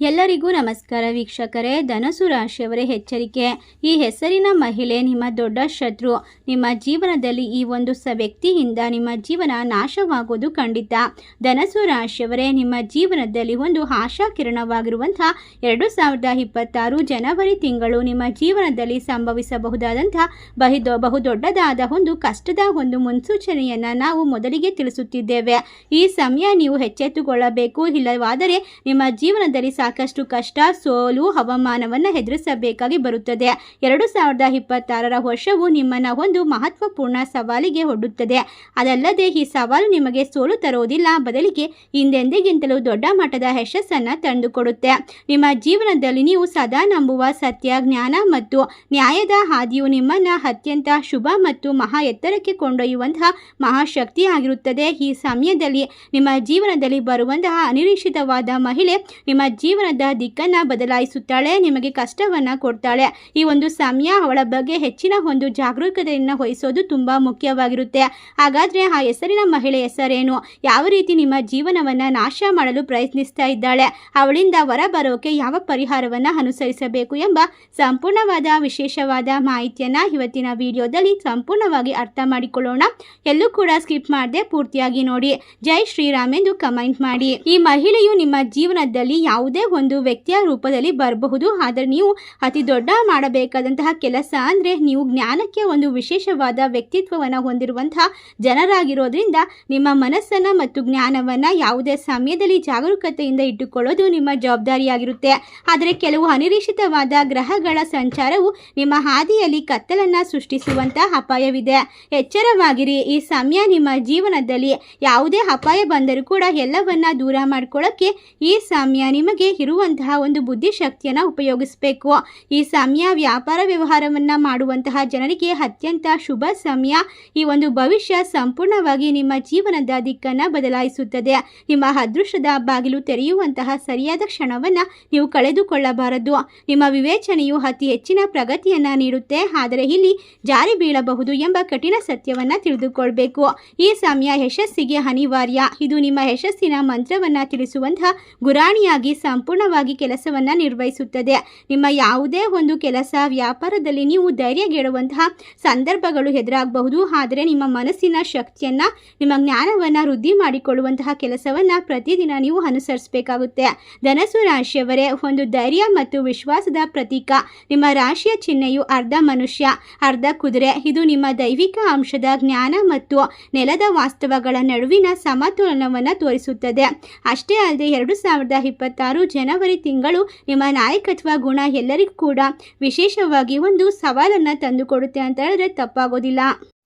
ಎಲ್ಲರಿಗೂ ನಮಸ್ಕಾರ ವೀಕ್ಷಕರೇ. ಧನಸು ರಾಶಿಯವರೇ, ಎಚ್ಚರಿಕೆ. ಈ ಹೆಸರಿನ ಮಹಿಳೆ, ನಿಮ್ಮ ದೊಡ್ಡ ಶತ್ರು. ನಿಮ್ಮ ಜೀವನದಲ್ಲಿ ಈ ಒಂದು ಸ ವ್ಯಕ್ತಿಯಿಂದ ನಿಮ್ಮ ಜೀವನ ನಾಶವಾಗುವುದು ಖಂಡಿತ. ಧನಸು ರಾಶಿಯವರೇ, ನಿಮ್ಮ ಜೀವನದಲ್ಲಿ ಒಂದು ಆಶಾ ಕಿರಣವಾಗಿರುವಂತಹ ಎರಡು ಸಾವಿರದ ಇಪ್ಪತ್ತಾರು ಜನವರಿ ತಿಂಗಳು ನಿಮ್ಮ ಜೀವನದಲ್ಲಿ ಸಂಭವಿಸಬಹುದಾದಂಥ ಬಹಿದೊ ಬಹುದೊಡ್ಡದಾದ ಒಂದು ಕಷ್ಟದ ಒಂದು ಮುನ್ಸೂಚನೆಯನ್ನು ನಾವು ಮೊದಲಿಗೆ ತಿಳಿಸುತ್ತಿದ್ದೇವೆ. ಈ ಸಮಯ ನೀವು ಎಚ್ಚೆತ್ತುಕೊಳ್ಳಬೇಕು. ಇಲ್ಲವಾದರೆ ನಿಮ್ಮ ಜೀವನದಲ್ಲಿ ಸಾಕಷ್ಟು ಕಷ್ಟ, ಸೋಲು, ಹವಾಮಾನವನ್ನು ಎದುರಿಸಬೇಕಾಗಿ ಬರುತ್ತದೆ. ಎರಡು ಸಾವಿರದ ಇಪ್ಪತ್ತಾರರ ವರ್ಷವು ನಿಮ್ಮನ್ನ ಒಂದು ಮಹತ್ವಪೂರ್ಣ ಸವಾಲಿಗೆ ಒಡ್ಡುತ್ತದೆ. ಅದಲ್ಲದೆ ಈ ಸವಾಲು ನಿಮಗೆ ಸೋಲು ತರುವುದಿಲ್ಲ. ಬದಲಿಗೆ ಹಿಂದೆಂದಿಗಿಂತಲೂ ದೊಡ್ಡ ಮಟ್ಟದ ಯಶಸ್ಸನ್ನು ತಂದುಕೊಡುತ್ತೆ. ನಿಮ್ಮ ಜೀವನದಲ್ಲಿ ನೀವು ಸದಾ ನಂಬುವ ಸತ್ಯ, ಜ್ಞಾನ ಮತ್ತು ನ್ಯಾಯದ ಹಾದಿಯು ನಿಮ್ಮನ್ನ ಅತ್ಯಂತ ಶುಭ ಮತ್ತು ಮಹಾ ಎತ್ತರಕ್ಕೆ ಕೊಂಡೊಯ್ಯುವಂತಹ ಮಹಾಶಕ್ತಿ ಆಗಿರುತ್ತದೆ. ಈ ಸಮಯದಲ್ಲಿ ನಿಮ್ಮ ಜೀವನದಲ್ಲಿ ಬರುವಂತಹ ಅನಿರೀಕ್ಷಿತವಾದ ಮಹಿಳೆ ನಿಮ್ಮ ಜೀವನದ ದಿಕ್ಕನ್ನು ಬದಲಾಯಿಸುತ್ತಾಳೆ, ನಿಮಗೆ ಕಷ್ಟವನ್ನ ಕೊಡ್ತಾಳೆ. ಈ ಒಂದು ಸಮಯ ಅವಳ ಬಗ್ಗೆ ಹೆಚ್ಚಿನ ಒಂದು ಜಾಗರೂಕತೆಯನ್ನು ವಹಿಸೋದು ತುಂಬಾ ಮುಖ್ಯವಾಗಿರುತ್ತೆ. ಹಾಗಾದ್ರೆ ಆ ಹೆಸರಿನ ಮಹಿಳೆ ಹೆಸರೇನು? ಯಾವ ರೀತಿ ನಿಮ್ಮ ಜೀವನವನ್ನ ನಾಶ ಮಾಡಲು ಪ್ರಯತ್ನಿಸ್ತಾ ಇದ್ದಾಳೆ? ಅವಳಿಂದ ಹೊರಬರೋಕೆ ಯಾವ ಪರಿಹಾರವನ್ನ ಅನುಸರಿಸಬೇಕು ಎಂಬ ಸಂಪೂರ್ಣವಾದ ವಿಶೇಷವಾದ ಮಾಹಿತಿಯನ್ನ ಇವತ್ತಿನ ವಿಡಿಯೋದಲ್ಲಿ ಸಂಪೂರ್ಣವಾಗಿ ಅರ್ಥ ಮಾಡಿಕೊಳ್ಳೋಣ. ಎಲ್ಲೂ ಕೂಡ ಸ್ಕಿಪ್ ಮಾಡದೆ ಪೂರ್ತಿಯಾಗಿ ನೋಡಿ. ಜೈ ಶ್ರೀರಾಮ್ ಎಂದು ಕಮೆಂಟ್ ಮಾಡಿ. ಈ ಮಹಿಳೆಯು ನಿಮ್ಮ ಜೀವನದಲ್ಲಿ ಯಾವುದೇ ಒಂದು ವ್ಯಕ್ತಿಯ ರೂಪದಲ್ಲಿ ಬರಬಹುದು. ಆದರೆ ನೀವು ಅತಿ ದೊಡ್ಡ ಮಾಡಬೇಕಾದಂತಹ ಕೆಲಸ ಅಂದರೆ ನೀವು ಜ್ಞಾನಕ್ಕೆ ಒಂದು ವಿಶೇಷವಾದ ವ್ಯಕ್ತಿತ್ವವನ್ನು ಹೊಂದಿರುವಂತಹ ಜನರಾಗಿರೋದ್ರಿಂದ ನಿಮ್ಮ ಮನಸ್ಸನ್ನು ಮತ್ತು ಜ್ಞಾನವನ್ನು ಯಾವುದೇ ಸಮಯದಲ್ಲಿ ಜಾಗರೂಕತೆಯಿಂದ ಇಟ್ಟುಕೊಳ್ಳೋದು ನಿಮ್ಮ ಜವಾಬ್ದಾರಿಯಾಗಿರುತ್ತೆ. ಆದರೆ ಕೆಲವು ಅನಿರೀಕ್ಷಿತವಾದ ಗ್ರಹಗಳ ಸಂಚಾರವು ನಿಮ್ಮ ಹಾದಿಯಲ್ಲಿ ಕತ್ತಲನ್ನು ಸೃಷ್ಟಿಸುವಂತಹ ಅಪಾಯವಿದೆ. ಎಚ್ಚರವಾಗಿರಿ, ಈ ಸಮಯ ನಿಮ್ಮ ಜೀವನದಲ್ಲಿ ಯಾವುದೇ ಅಪಾಯ ಬಂದರೂ ಕೂಡ ಎಲ್ಲವನ್ನ ದೂರ ಮಾಡ್ಕೊಳ್ಳೋಕ್ಕೆ ಈ ಸಮಯ ನಿಮಗೆ ಇರುವಂತಹ ಒಂದು ಬುದ್ಧಿಶಕ್ತಿಯನ್ನು ಉಪಯೋಗಿಸಬೇಕು. ಈ ಸಮಯ ವ್ಯಾಪಾರ ವ್ಯವಹಾರವನ್ನು ಮಾಡುವಂತಹ ಜನರಿಗೆ ಅತ್ಯಂತ ಶುಭ ಸಮಯ. ಈ ಒಂದು ಭವಿಷ್ಯ ಸಂಪೂರ್ಣವಾಗಿ ನಿಮ್ಮ ಜೀವನದ ದಿಕ್ಕನ್ನು ಬದಲಾಯಿಸುತ್ತದೆ. ನಿಮ್ಮ ಅದೃಷ್ಟದ ಬಾಗಿಲು ತೆರೆಯುವಂತಹ ಸರಿಯಾದ ಕ್ಷಣವನ್ನು ನೀವು ಕಳೆದುಕೊಳ್ಳಬಾರದು. ನಿಮ್ಮ ವಿವೇಚನೆಯು ಅತಿ ಹೆಚ್ಚಿನ ಪ್ರಗತಿಯನ್ನು ನೀಡುತ್ತೆ. ಆದರೆ ಇಲ್ಲಿ ಜಾರಿ ಬೀಳಬಹುದು ಎಂಬ ಕಠಿಣ ಸತ್ಯವನ್ನು ತಿಳಿದುಕೊಳ್ಬೇಕು. ಈ ಸಮಯ ಯಶಸ್ಸಿಗೆ ಅನಿವಾರ್ಯ. ಇದು ನಿಮ್ಮ ಯಶಸ್ಸಿನ ಮಂತ್ರವನ್ನು ತಿಳಿಸುವಂತಹ ಗುರಾಣಿಯಾಗಿ ಸಂಪೂರ್ಣವಾಗಿ ಕೆಲಸವನ್ನು ನಿರ್ವಹಿಸುತ್ತದೆ. ನಿಮ್ಮ ಯಾವುದೇ ಒಂದು ಕೆಲಸ ವ್ಯಾಪಾರದಲ್ಲಿ ನೀವು ಧೈರ್ಯಗೆಡುವಂತಹ ಸಂದರ್ಭಗಳು ಎದುರಾಗಬಹುದು. ಆದರೆ ನಿಮ್ಮ ಮನಸ್ಸಿನ ಶಕ್ತಿಯನ್ನು, ನಿಮ್ಮ ಜ್ಞಾನವನ್ನು ವೃದ್ಧಿ ಮಾಡಿಕೊಳ್ಳುವಂತಹ ಕೆಲಸವನ್ನು ಪ್ರತಿದಿನ ನೀವು ಅನುಸರಿಸಬೇಕಾಗುತ್ತೆ. ಧನಸು ರಾಶಿಯವರೇ, ಒಂದು ಧೈರ್ಯ ಮತ್ತು ವಿಶ್ವಾಸದ ಪ್ರತೀಕ. ನಿಮ್ಮ ರಾಶಿಯ ಚಿಹ್ನೆಯು ಅರ್ಧ ಮನುಷ್ಯ, ಅರ್ಧ ಕುದುರೆ. ಇದು ನಿಮ್ಮ ದೈವಿಕ ಅಂಶದ ಜ್ಞಾನ ಮತ್ತು ನೆಲದ ವಾಸ್ತವಗಳ ನಡುವಿನ ಸಮತೋಲನವನ್ನು ತೋರಿಸುತ್ತದೆ. ಅಷ್ಟೇ ಅಲ್ಲದೆ ಎರಡು ಸಾವಿರದ ಇಪ್ಪತ್ತಾರು ಜನವರಿ ತಿಂಗಳು ನಿಮ್ಮ ನಾಯಕತ್ವ ಗುಣ ಎಲ್ಲರಿಗೂ ಕೂಡ ವಿಶೇಷವಾಗಿ ಒಂದು ಸವಾಲನ್ನು ತಂದುಕೊಡುತ್ತೆ ಅಂತ ಹೇಳಿದ್ರೆ ತಪ್ಪಾಗೋದಿಲ್ಲ.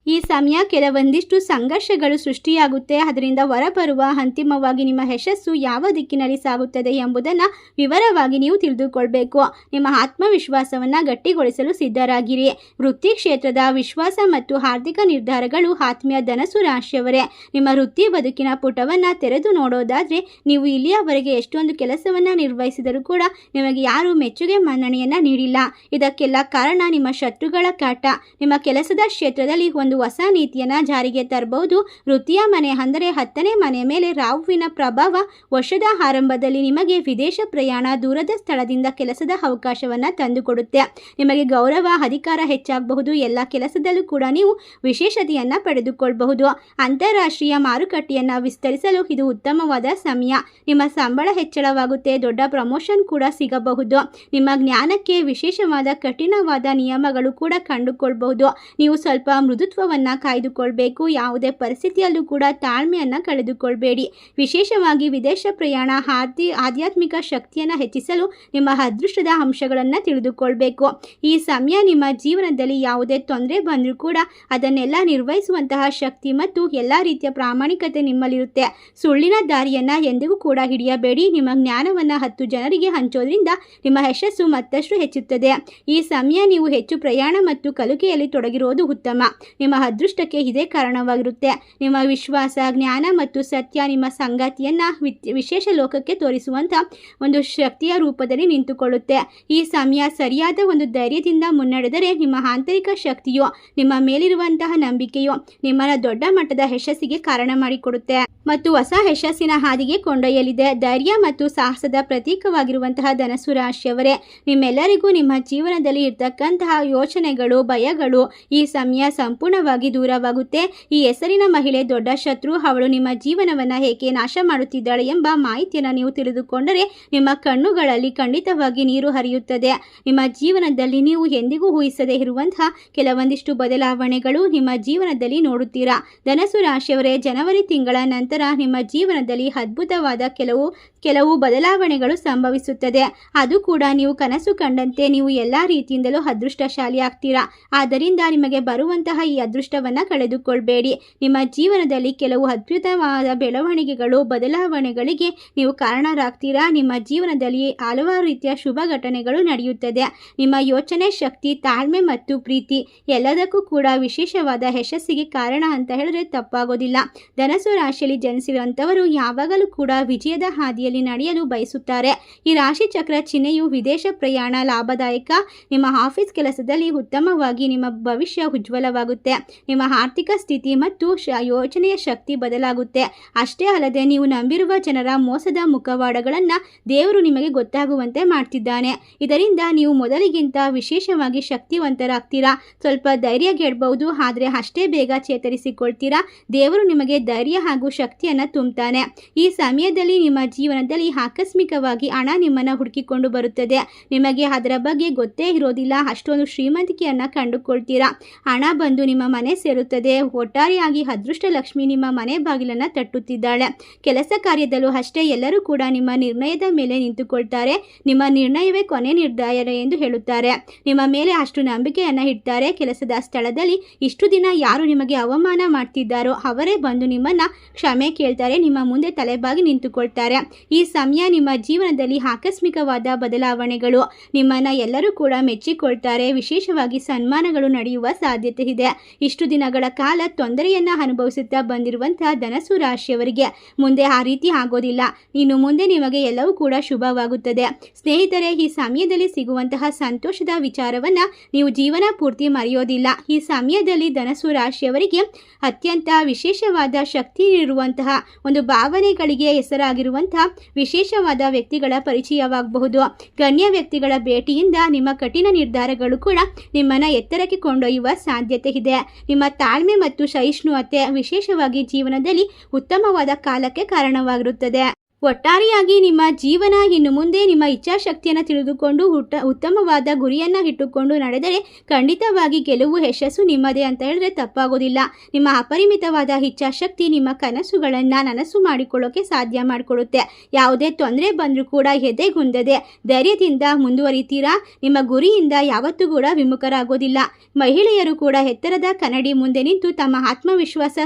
ಈ ಸಮಯ ಕೆಲವೊಂದಿಷ್ಟು ಸಂಘರ್ಷಗಳು ಸೃಷ್ಟಿಯಾಗುತ್ತೆ. ಅದರಿಂದ ಹೊರಬರುವ ಅಂತಿಮವಾಗಿ ನಿಮ್ಮ ಯಶಸ್ಸು ಯಾವ ದಿಕ್ಕಿನಲ್ಲಿ ಸಾಗುತ್ತದೆ ಎಂಬುದನ್ನು ವಿವರವಾಗಿ ನೀವು ತಿಳಿದುಕೊಳ್ಬೇಕು. ನಿಮ್ಮ ಆತ್ಮವಿಶ್ವಾಸವನ್ನು ಗಟ್ಟಿಗೊಳಿಸಲು ಸಿದ್ಧರಾಗಿರಿ. ವೃತ್ತಿ ಕ್ಷೇತ್ರದ ವಿಶ್ವಾಸ ಮತ್ತು ಆರ್ಥಿಕ ನಿರ್ಧಾರಗಳು ಆತ್ಮೀಯ ಧನಸು ರಾಶಿಯವರೇ. ನಿಮ್ಮ ವೃತ್ತಿ ಬದುಕಿನ ಪುಟವನ್ನು ತೆರೆದು ನೋಡೋದಾದರೆ ನೀವು ಇಲ್ಲಿಯವರೆಗೆ ಎಷ್ಟೊಂದು ಕೆಲಸವನ್ನು ನಿರ್ವಹಿಸಿದರೂ ಕೂಡ ನಿಮಗೆ ಯಾರೂ ಮೆಚ್ಚುಗೆ ಮನ್ನಣೆಯನ್ನು ನೀಡಿಲ್ಲ. ಇದಕ್ಕೆಲ್ಲ ಕಾರಣ ನಿಮ್ಮ ಶತ್ರುಗಳ ಕಾಟ. ನಿಮ್ಮ ಕೆಲಸದ ಕ್ಷೇತ್ರದಲ್ಲಿ ಒಂದು ಹೊಸ ನೀತಿಯನ್ನು ಜಾರಿಗೆ ತರಬಹುದು ವೃತ್ತಿಯ ಮನೆ ಅಂದರೆ ಹತ್ತನೇ ಮನೆ ಮೇಲೆ ರಾಹುವಿನ ಪ್ರಭಾವ ವರ್ಷದ ಆರಂಭದಲ್ಲಿ ನಿಮಗೆ ವಿದೇಶ ಪ್ರಯಾಣ ದೂರದ ಸ್ಥಳದಿಂದ ಕೆಲಸದ ಅವಕಾಶವನ್ನು ತಂದುಕೊಡುತ್ತೆ. ನಿಮಗೆ ಗೌರವ, ಅಧಿಕಾರ ಹೆಚ್ಚಾಗಬಹುದು. ಎಲ್ಲ ಕೆಲಸದಲ್ಲೂ ಕೂಡ ನೀವು ವಿಶೇಷತೆಯನ್ನು ಪಡೆದುಕೊಳ್ಳಬಹುದು ಅಂತಾರಾಷ್ಟ್ರೀಯ ಮಾರುಕಟ್ಟೆಯನ್ನು ವಿಸ್ತರಿಸಲು ಇದು ಉತ್ತಮವಾದ ಸಮಯ. ನಿಮ್ಮ ಸಂಬಳ ಹೆಚ್ಚಳವಾಗುತ್ತೆ. ದೊಡ್ಡ ಪ್ರಮೋಷನ್ ಕೂಡ ಸಿಗಬಹುದು. ನಿಮ್ಮ ಜ್ಞಾನಕ್ಕೆ ವಿಶೇಷವಾದ ಕಠಿಣವಾದ ನಿಯಮಗಳು ಕೂಡ ಕಂಡುಕೊಳ್ಬಹುದು. ನೀವು ಸ್ವಲ್ಪ ಮೃದುತ್ವವನ್ನು ಕಾಯ್ದುಕೊಳ್ಬೇಕು. ಯಾವುದೇ ಪರಿಸ್ಥಿತಿಯಲ್ಲೂ ಕೂಡ ತಾಳ್ಮೆಯನ್ನ ಕಳೆದುಕೊಳ್ಬೇಡಿ. ವಿಶೇಷವಾಗಿ ವಿದೇಶ ಪ್ರಯಾಣ ಆರ್ಥಿ ಆಧ್ಯಾತ್ಮಿಕ ಶಕ್ತಿಯನ್ನ ಹೆಚ್ಚಿಸಲು ನಿಮ್ಮ ಅದೃಷ್ಟದ ಅಂಶಗಳನ್ನು ತಿಳಿದುಕೊಳ್ಬೇಕು. ಈ ಸಮಯ ನಿಮ್ಮ ಜೀವನದಲ್ಲಿ ಯಾವುದೇ ತೊಂದರೆ ಬಂದರೂ ಕೂಡ ಅದನ್ನೆಲ್ಲ ನಿರ್ವಹಿಸುವಂತಹ ಶಕ್ತಿ ಮತ್ತು ಎಲ್ಲ ರೀತಿಯ ಪ್ರಾಮಾಣಿಕತೆ ನಿಮ್ಮಲ್ಲಿರುತ್ತೆ. ಸುಳ್ಳಿನ ದಾರಿಯನ್ನ ಎಂದಿಗೂ ಕೂಡ ಹಿಡಿಯಬೇಡಿ. ನಿಮ್ಮ ಜ್ಞಾನವನ್ನ ಹತ್ತು ಜನರಿಗೆ ಹಂಚೋದ್ರಿಂದ ನಿಮ್ಮ ಯಶಸ್ಸು ಮತ್ತಷ್ಟು ಹೆಚ್ಚುತ್ತದೆ. ಈ ಸಮಯ ನೀವು ಹೆಚ್ಚು ಪ್ರಯಾಣ ಮತ್ತು ಕಲಿಕೆಯಲ್ಲಿ ತೊಡಗಿರುವುದು ಉತ್ತಮ. ನಿಮ್ಮ ನಿಮ್ಮ ಅದೃಷ್ಟಕ್ಕೆ ಇದೇ ಕಾರಣವಾಗಿರುತ್ತೆ. ನಿಮ್ಮ ವಿಶ್ವಾಸ, ಜ್ಞಾನ ಮತ್ತು ಸತ್ಯ ನಿಮ್ಮ ಸಂಗಾತಿಯನ್ನು ವಿಶೇಷ ಲೋಕಕ್ಕೆ ತೋರಿಸುವಂಥ ಒಂದು ಶಕ್ತಿಯ ರೂಪದಲ್ಲಿ ನಿಂತುಕೊಳ್ಳುತ್ತೆ. ಈ ಸಮಯ ಸರಿಯಾದ ಒಂದು ಧೈರ್ಯದಿಂದ ಮುನ್ನಡೆದರೆ ನಿಮ್ಮ ಆಂತರಿಕ ಶಕ್ತಿಯು ನಿಮ್ಮ ಮೇಲಿರುವಂತಹ ನಂಬಿಕೆಯು ನಿಮ್ಮ ದೊಡ್ಡ ಮಟ್ಟದ ಯಶಸ್ಸಿಗೆ ಕಾರಣ ಮಾಡಿಕೊಡುತ್ತೆ. ಮತ್ತು ಹೊಸ ಯಶಸ್ಸಿನ ಹಾದಿಗೆ ಕೊಂಡೊಯ್ಯಲಿದೆ. ಧೈರ್ಯ ಮತ್ತು ಸಾಹಸದ ಪ್ರತೀಕವಾಗಿರುವಂತಹ ಧನಸು ರಾಶಿಯವರೇ, ನಿಮ್ಮೆಲ್ಲರಿಗೂ ನಿಮ್ಮ ಜೀವನದಲ್ಲಿ ಇರ್ತಕ್ಕಂತಹ ಯೋಚನೆಗಳು, ಭಯಗಳು ಈ ಸಮಯ ಸಂಪೂರ್ಣವಾಗಿ ದೂರವಾಗುತ್ತೆ. ಈ ಹೆಸರಿನ ಮಹಿಳೆ ದೊಡ್ಡ ಶತ್ರು, ಅವಳು ನಿಮ್ಮ ಜೀವನವನ್ನು ಹೇಗೆ ನಾಶ ಮಾಡುತ್ತಿದ್ದಾಳೆ ಎಂಬ ಮಾಹಿತಿಯನ್ನು ನೀವು ತಿಳಿದುಕೊಂಡರೆ ನಿಮ್ಮ ಕಣ್ಣುಗಳಲ್ಲಿ ಖಂಡಿತವಾಗಿ ನೀರು ಹರಿಯುತ್ತದೆ. ನಿಮ್ಮ ಜೀವನದಲ್ಲಿ ನೀವು ಎಂದಿಗೂ ಊಹಿಸದೇ ಇರುವಂತಹ ಕೆಲವೊಂದಿಷ್ಟು ಬದಲಾವಣೆಗಳು ನಿಮ್ಮ ಜೀವನದಲ್ಲಿ ನೋಡುತ್ತೀರಾ. ಧನಸು ರಾಶಿಯವರೇ, ಜನವರಿ ತಿಂಗಳ ನಂತರ ನಿಮ್ಮ ಜೀವನದಲ್ಲಿ ಅದ್ಭುತವಾದ ಕೆಲವು ಕೆಲವು ಬದಲಾವಣೆಗಳು ಸಂಭವಿಸುತ್ತದೆ. ಅದು ಕೂಡ ನೀವು ಕನಸು ಕಂಡಂತೆ ನೀವು ಎಲ್ಲಾ ರೀತಿಯಿಂದಲೂ ಅದೃಷ್ಟಶಾಲಿ ಆಗ್ತೀರಾ ಆದ್ದರಿಂದ ನಿಮಗೆ ಬರುವಂತಹ ಈ ಅದೃಷ್ಟವನ್ನು ಕಳೆದುಕೊಳ್ಬೇಡಿ. ನಿಮ್ಮ ಜೀವನದಲ್ಲಿ ಕೆಲವು ಅದ್ಭುತವಾದ ಬೆಳವಣಿಗೆಗಳು, ಬದಲಾವಣೆಗಳಿಗೆ ನೀವು ಕಾರಣರಾಗ್ತೀರಾ? ನಿಮ್ಮ ಜೀವನದಲ್ಲಿ ಹಲವಾರು ರೀತಿಯ ಶುಭ ಘಟನೆಗಳು ನಡೆಯುತ್ತದೆ. ನಿಮ್ಮ ಯೋಚನೆ, ಶಕ್ತಿ, ತಾಳ್ಮೆ ಮತ್ತು ಪ್ರೀತಿ ಎಲ್ಲದಕ್ಕೂ ಕೂಡ ವಿಶೇಷವಾದ ಯಶಸ್ಸಿಗೆ ಕಾರಣ ಅಂತ ಹೇಳಿದ್ರೆ ತಪ್ಪಾಗೋದಿಲ್ಲ. ಧನಸು ರಾಶಿಯಲ್ಲಿ ಜನಿಸಿರುವಂಥವರು ಯಾವಾಗಲೂ ಕೂಡ ವಿಜಯದ ಹಾದಿಯಲ್ಲಿ ನಡೆಯಲು ಬಯಸುತ್ತಾರೆ. ಈ ರಾಶಿ ಚಕ್ರ ಚಿಹ್ನೆಯು ವಿದೇಶ ಪ್ರಯಾಣ ಲಾಭದಾಯಕ. ನಿಮ್ಮ ಆಫೀಸ್ ಕೆಲಸದಲ್ಲಿ ಉತ್ತಮವಾಗಿ ನಿಮ್ಮ ಭವಿಷ್ಯ ಉಜ್ವಲವಾಗುತ್ತೆ. ನಿಮ್ಮ ಆರ್ಥಿಕ ಸ್ಥಿತಿ ಮತ್ತು ಯೋಚನೆಯ ಶಕ್ತಿ ಬದಲಾಗುತ್ತೆ. ಅಷ್ಟೇ ಅಲ್ಲದೆ ನೀವು ನಂಬಿರುವ ಜನರ ಮೋಸದ ಮುಖವಾಡಗಳನ್ನು ದೇವರು ನಿಮಗೆ ಗೊತ್ತಾಗುವಂತೆ ಮಾಡ್ತಿದ್ದಾನೆ. ಇದರಿಂದ ನೀವು ಮೊದಲಿಗಿಂತ ವಿಶೇಷವಾಗಿ ಶಕ್ತಿವಂತರಾಗ್ತೀರಾ? ಸ್ವಲ್ಪ ಧೈರ್ಯ ಗೆಡ್ಬಹುದು ಆದರೆ ಅಷ್ಟೇ ಬೇಗ ಚೇತರಿಸಿಕೊಳ್ತೀರಾ? ದೇವರು ನಿಮಗೆ ಧೈರ್ಯ ಹಾಗೂ ಶಕ್ತಿಯನ್ನು ತುಂಬುತ್ತಾನೆ ಈ ಸಮಯದಲ್ಲಿ ನಿಮ್ಮ ಜೀವನದಲ್ಲಿ ಆಕಸ್ಮಿಕವಾಗಿ ಹಣ ನಿಮ್ಮನ್ನು ಹುಡುಕಿಕೊಂಡು ಬರುತ್ತದೆ. ನಿಮಗೆ ಅದರ ಬಗ್ಗೆ ಗೊತ್ತೇ ಇರೋದಿಲ್ಲ. ಅಷ್ಟೊಂದು ಶ್ರೀಮಂತಿಕೆಯನ್ನು ಕಂಡುಕೊಳ್ತೀರಾ? ಹಣ ಬಂದು ನಿಮ್ಮ ಮನೆ ಸೇರುತ್ತದೆ. ಒಟ್ಟಾರೆಯಾಗಿ ಅದೃಷ್ಟ ಲಕ್ಷ್ಮಿ ನಿಮ್ಮ ಮನೆ ಬಾಗಿಲನ್ನು ತಟ್ಟುತ್ತಿದ್ದಾಳೆ. ಕೆಲಸ ಕಾರ್ಯದಲ್ಲೂ ಅಷ್ಟೇ ಎಲ್ಲರೂ ಕೂಡ ನಿಮ್ಮ ನಿರ್ಣಯದ ಮೇಲೆ ನಿಂತುಕೊಳ್ತಾರೆ. ನಿಮ್ಮ ನಿರ್ಣಯವೇ ಕೊನೆ ನಿರ್ಧಾರ ಎಂದು ಹೇಳುತ್ತಾರೆ. ನಿಮ್ಮ ಮೇಲೆ ಅಷ್ಟು ನಂಬಿಕೆಯನ್ನು ಇಡ್ತಾರೆ. ಕೆಲಸದ ಸ್ಥಳದಲ್ಲಿ ಇಷ್ಟು ದಿನ ಯಾರು ನಿಮಗೆ ಅವಮಾನ ಮಾಡ್ತಿದ್ದಾರೋ ಅವರೇ ಬಂದು ನಿಮ್ಮನ್ನ ಕ್ಷಮೆ ಕೇಳ್ತಾರೆ. ನಿಮ್ಮ ಮುಂದೆ ತಲೆಬಾಗಿ ನಿಂತುಕೊಳ್ತಾರೆ. ಈ ಸಮಯ ನಿಮ್ಮ ಜೀವನದಲ್ಲಿ ಆಕಸ್ಮಿಕವಾದ ಬದಲಾವಣೆಗಳು. ನಿಮ್ಮನ್ನ ಎಲ್ಲರೂ ಕೂಡ ಮೆಚ್ಚಿಕೊಳ್ತಾರೆ. ವಿಶೇಷವಾಗಿ ಸನ್ಮಾನಗಳು ನಡೆಯುವ ಸಾಧ್ಯತೆ ಇದೆ. ಇಷ್ಟು ದಿನಗಳ ಕಾಲ ತೊಂದರೆಯನ್ನ ಅನುಭವಿಸುತ್ತಾ ಬಂದಿರುವಂತಹ ಧನಸು ರಾಶಿಯವರಿಗೆ ಮುಂದೆ ಆ ರೀತಿ ಆಗೋದಿಲ್ಲ. ಇನ್ನು ಮುಂದೆ ನಿಮಗೆ ಎಲ್ಲವೂ ಕೂಡ ಶುಭವಾಗುತ್ತದೆ. ಸ್ನೇಹಿತರೆ, ಈ ಸಮಯದಲ್ಲಿ ಸಿಗುವಂತಹ ಸಂತೋಷದ ವಿಚಾರವನ್ನ ನೀವು ಜೀವನ ಪೂರ್ತಿ ಮರೆಯೋದಿಲ್ಲ. ಈ ಸಮಯದಲ್ಲಿ ಧನಸು ರಾಶಿಯವರಿಗೆ ಅತ್ಯಂತ ವಿಶೇಷವಾದ ಶಕ್ತಿ ಇರುವಂತಹ ಒಂದು ಭಾವನೆಗಳಿಗೆ ಹೆಸರಾಗಿರುವಂತಹ ವಿಶೇಷವಾದ ವ್ಯಕ್ತಿಗಳ ಪರಿಚಯವಾಗಬಹುದು. ಗಣ್ಯ ವ್ಯಕ್ತಿಗಳ ಭೇಟಿಯಿಂದ ನಿಮ್ಮ ಕಠಿಣ ನಿರ್ಧಾರಗಳು ಕೂಡ ನಿಮ್ಮನ್ನ ಎತ್ತರಕ್ಕೆ ಕೊಂಡೊಯ್ಯುವ ಸಾಧ್ಯತೆ ಇದೆ. ನಿಮ್ಮ ತಾಳ್ಮೆ ಮತ್ತು ಸಹಿಷ್ಣುತೆ ವಿಶೇಷವಾಗಿ ಜೀವನದಲ್ಲಿ ಉತ್ತಮವಾದ ಕಾಲಕ್ಕೆ ಕಾರಣವಾಗಿರುತ್ತದೆ. ಒಟ್ಟಾರೆಯಾಗಿ ನಿಮ್ಮ ಜೀವನ, ಇನ್ನು ಮುಂದೆ ನಿಮ್ಮ ಇಚ್ಛಾಶಕ್ತಿಯನ್ನು ತಿಳಿದುಕೊಂಡು ಹುಟ್ಟ, ಉತ್ತಮವಾದ ಗುರಿಯನ್ನು ಇಟ್ಟುಕೊಂಡು ನಡೆದರೆ ಖಂಡಿತವಾಗಿ ಗೆಲುವು ಯಶಸ್ಸು ನಿಮ್ಮದೇ ಅಂತ ಹೇಳಿದ್ರೆ ತಪ್ಪಾಗೋದಿಲ್ಲ. ನಿಮ್ಮ ಅಪರಿಮಿತವಾದ ಇಚ್ಛಾಶಕ್ತಿ ನಿಮ್ಮ ಕನಸುಗಳನ್ನು ನನಸು ಮಾಡಿಕೊಳ್ಳೋಕೆ ಸಾಧ್ಯ ಮಾಡಿಕೊಡುತ್ತೆ ಯಾವುದೇ ತೊಂದರೆ ಬಂದರೂ ಕೂಡ ಎದೆಗುಂದದೆ ಧೈರ್ಯದಿಂದ ಮುಂದುವರಿತೀರಾ? ನಿಮ್ಮ ಗುರಿಯಿಂದ ಯಾವತ್ತೂ ಕೂಡ ವಿಮುಖರಾಗೋದಿಲ್ಲ. ಮಹಿಳೆಯರು ಕೂಡ ಎತ್ತರದ ಕನ್ನಡಿ ಮುಂದೆ ನಿಂತು ತಮ್ಮ ಆತ್ಮವಿಶ್ವಾಸ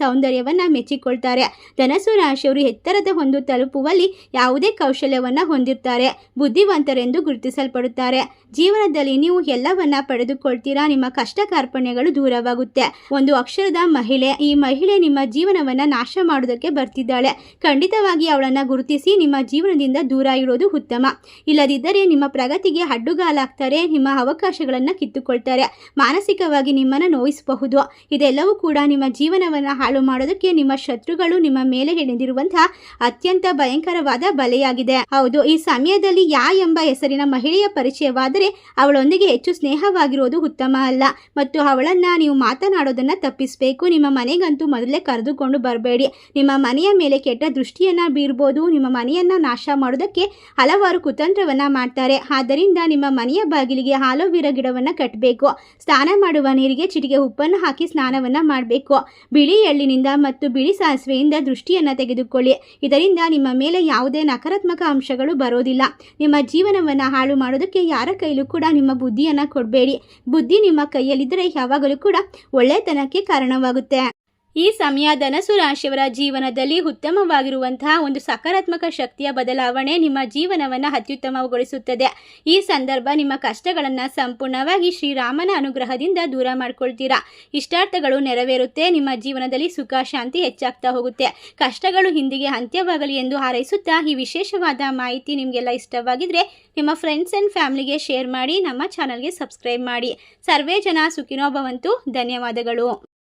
ಸೌಂದರ್ಯವನ್ನು ಮೆಚ್ಚಿಕೊಳ್ತಾರೆ. ಧನಸು ರಾಶಿಯವರು ಎತ್ತರದ ಒಂದು ತಲುಪುವಲ್ಲಿ ಯಾವುದೇ ಕೌಶಲ್ಯವನ್ನು ಹೊಂದಿರ್ತಾರೆ. ಬುದ್ಧಿವಂತರೆಂದು ಗುರುತಿಸಲ್ಪಡುತ್ತಾರೆ. ಜೀವನದಲ್ಲಿ ನೀವು ಎಲ್ಲವನ್ನ ಪಡೆದುಕೊಳ್ತೀರಾ? ನಿಮ್ಮ ಕಷ್ಟ ಕಾರ್ಪಣ್ಯಗಳು ದೂರವಾಗುತ್ತೆ. ಒಂದು ಅಕ್ಷರದ ಮಹಿಳೆ, ಈ ಮಹಿಳೆ ನಿಮ್ಮ ಜೀವನವನ್ನ ನಾಶ ಮಾಡೋದಕ್ಕೆ ಬರ್ತಿದ್ದಾಳೆ. ಖಂಡಿತವಾಗಿ ಅವಳನ್ನ ಗುರುತಿಸಿ ನಿಮ್ಮ ಜೀವನದಿಂದ ದೂರ ಇರೋದು ಉತ್ತಮ. ಇಲ್ಲದಿದ್ದರೆ ನಿಮ್ಮ ಪ್ರಗತಿಗೆ ಅಡ್ಡುಗಾಲಾಗ್ತಾರೆ, ನಿಮ್ಮ ಅವಕಾಶಗಳನ್ನ ಕಿತ್ತುಕೊಳ್ತಾರೆ. ಮಾನಸಿಕವಾಗಿ ನಿಮ್ಮನ್ನ ನೋಯಿಸಬಹುದು. ಇದೆಲ್ಲವೂ ಕೂಡ ನಿಮ್ಮ ಜೀವನವನ್ನ ಹಾಳು ಮಾಡೋದಕ್ಕೆ ನಿಮ್ಮ ಶತ್ರುಗಳು ನಿಮ್ಮ ಮೇಲೆ ಹೆಣೆದಿರುವಂತಹ ಅತ್ಯಂತ ಭಯಂಕರವಾದ ಬಲೆಯಾಗಿದೆ. ಹೌದು, ಈ ಸಮಯದಲ್ಲಿ ಯಾ ಎಂಬ ಹೆಸರಿನ ಮಹಿಳೆಯ ಪರಿಚಯವಾದರೆ ಅವಳೊಂದಿಗೆ ಹೆಚ್ಚು ಸ್ನೇಹವಾಗಿರೋದು ಉತ್ತಮ ಅಲ್ಲ. ಮತ್ತು ಅವಳನ್ನ ನೀವು ಮಾತನಾಡೋದನ್ನ ತಪ್ಪಿಸಬೇಕು. ನಿಮ್ಮ ಮನೆಗಂತೂ ಮೊದಲೇ ಕರೆದುಕೊಂಡು ಬರಬೇಡಿ. ನಿಮ್ಮ ಮನೆಯ ಮೇಲೆ ಕೆಟ್ಟ ದೃಷ್ಟಿಯನ್ನ ಬೀರ್ಬೋದು. ನಿಮ್ಮ ಮನೆಯನ್ನ ನಾಶ ಮಾಡೋದಕ್ಕೆ ಹಲವಾರು ಕುತಂತ್ರವನ್ನ ಮಾಡ್ತಾರೆ. ಆದ್ದರಿಂದ ನಿಮ್ಮ ಮನೆಯ ಬಾಗಿಲಿಗೆ ಹಾಲೋವೀರ ಗಿಡವನ್ನ ಕಟ್ಟಬೇಕು ಸ್ನಾನ ಮಾಡುವ ನೀರಿಗೆ ಚಿಟಿಗೆ ಉಪ್ಪನ್ನು ಹಾಕಿ ಸ್ನಾನವನ್ನ ಮಾಡಬೇಕು. ಬಿಳಿ ಎಳ್ಳಿನಿಂದ ಮತ್ತು ಬಿಳಿ ಸಾಸಿವೆಯಿಂದ ದೃಷ್ಟಿಯನ್ನ ತೆಗೆದುಕೊಳ್ಳಿ. ಇದರಿಂದ ನಿಮ್ಮ ಮೇಲೆ ಯಾವುದೇ ನಕಾರಾತ್ಮಕ ಅಂಶಗಳು ಬರೋದಿಲ್ಲ. ನಿಮ್ಮ ಜೀವನವನ್ನು ಹಾಳು ಮಾಡೋದಕ್ಕೆ ಯಾರ ಕೈಲೂ ಕೂಡ ನಿಮ್ಮ ಬುದ್ಧಿಯನ್ನು ಕೊಡಬೇಡಿ. ಬುದ್ಧಿ ನಿಮ್ಮ ಕೈಯಲ್ಲಿದ್ದರೆ ಯಾವಾಗಲೂ ಕೂಡ ಒಳ್ಳೆತನಕ್ಕೆ ಕಾರಣವಾಗುತ್ತೆ. ಈ ಸಮಯ ಧನಸು ರಾಶಿಯವರ ಜೀವನದಲ್ಲಿ ಉತ್ತಮವಾಗಿರುವಂತಹ ಒಂದು ಸಕಾರಾತ್ಮಕ ಶಕ್ತಿಯ ಬದಲಾವಣೆ ನಿಮ್ಮ ಜೀವನವನ್ನು ಅತ್ಯುತ್ತಮಗೊಳಿಸುತ್ತದೆ. ಈ ಸಂದರ್ಭ ನಿಮ್ಮ ಕಷ್ಟಗಳನ್ನು ಸಂಪೂರ್ಣವಾಗಿ ಶ್ರೀರಾಮನ ಅನುಗ್ರಹದಿಂದ ದೂರ ಮಾಡ್ಕೊಳ್ತೀರಾ. ಇಷ್ಟಾರ್ಥಗಳು ನೆರವೇರುತ್ತೆ, ನಿಮ್ಮ ಜೀವನದಲ್ಲಿ ಸುಖ, ಶಾಂತಿ ಹೆಚ್ಚಾಗ್ತಾ ಹೋಗುತ್ತೆ. ಕಷ್ಟಗಳು ಹಿಂದಿಗೆ ಅಂತ್ಯವಾಗಲಿ ಎಂದು ಹಾರೈಸುತ್ತಾ ಈ ವಿಶೇಷವಾದ ಮಾಹಿತಿ ನಿಮಗೆಲ್ಲ ಇಷ್ಟವಾಗಿದ್ರೆ ನಿಮ್ಮ ಫ್ರೆಂಡ್ಸ್ ಆ್ಯಂಡ್ ಫ್ಯಾಮಿಲಿಗೆ ಶೇರ್ ಮಾಡಿ, ನಮ್ಮ ಚಾನಲ್ಗೆ ಸಬ್ಸ್ಕ್ರೈಬ್ ಮಾಡಿ. ಸರ್ವೇ ಜನ ಸುಖಿನೋ ಭವಂತು ಧನ್ಯವಾದಗಳು.